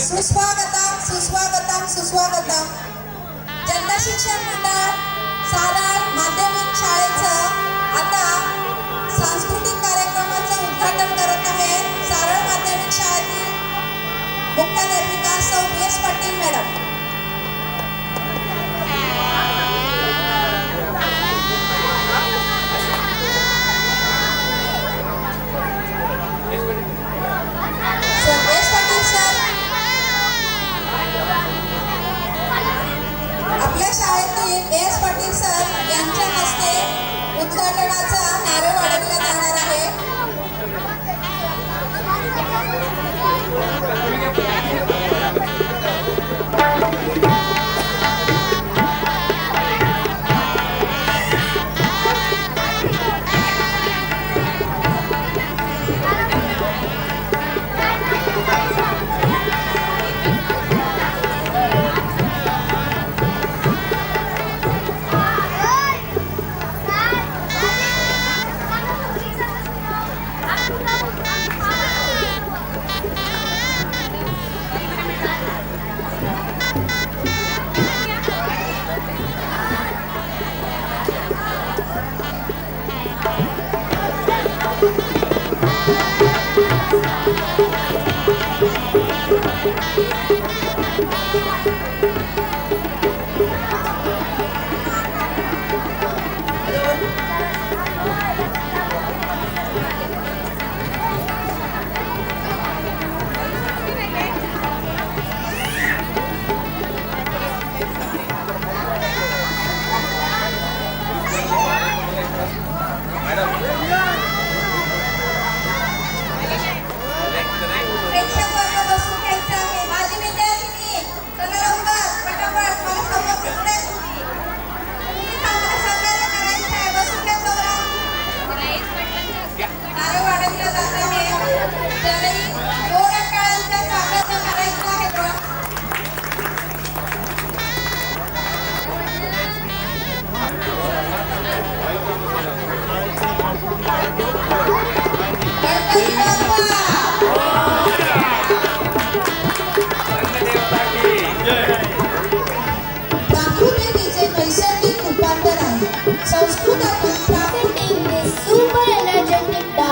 सुस्वागतम सुस्वागतम सुस्वागतम. जनता शिक्षण मंडळ साधारण माध्यम நடராஜா Hello?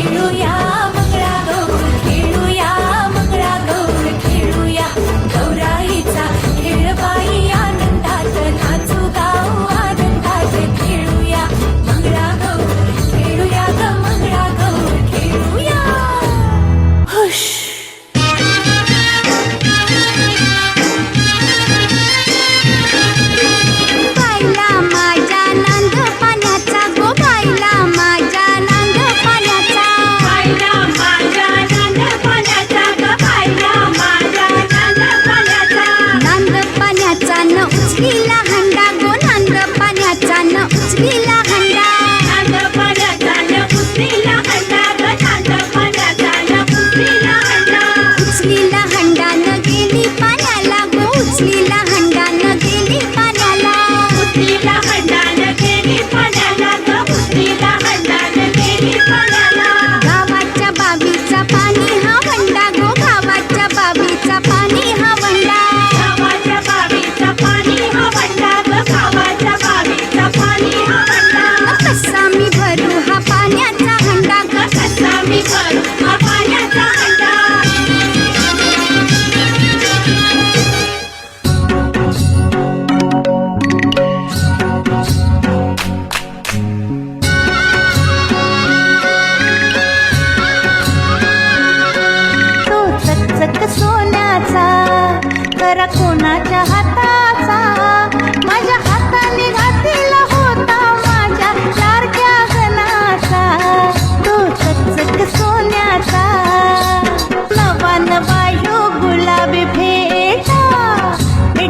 Hallelujah.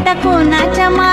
పెంట కోనా చమా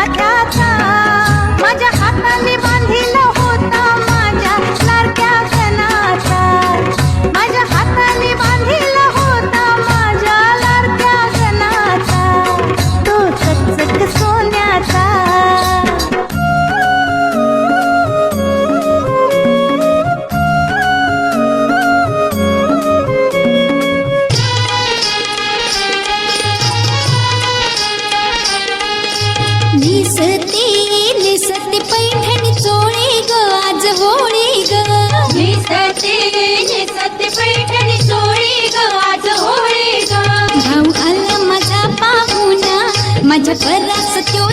माझ्या परस त्यो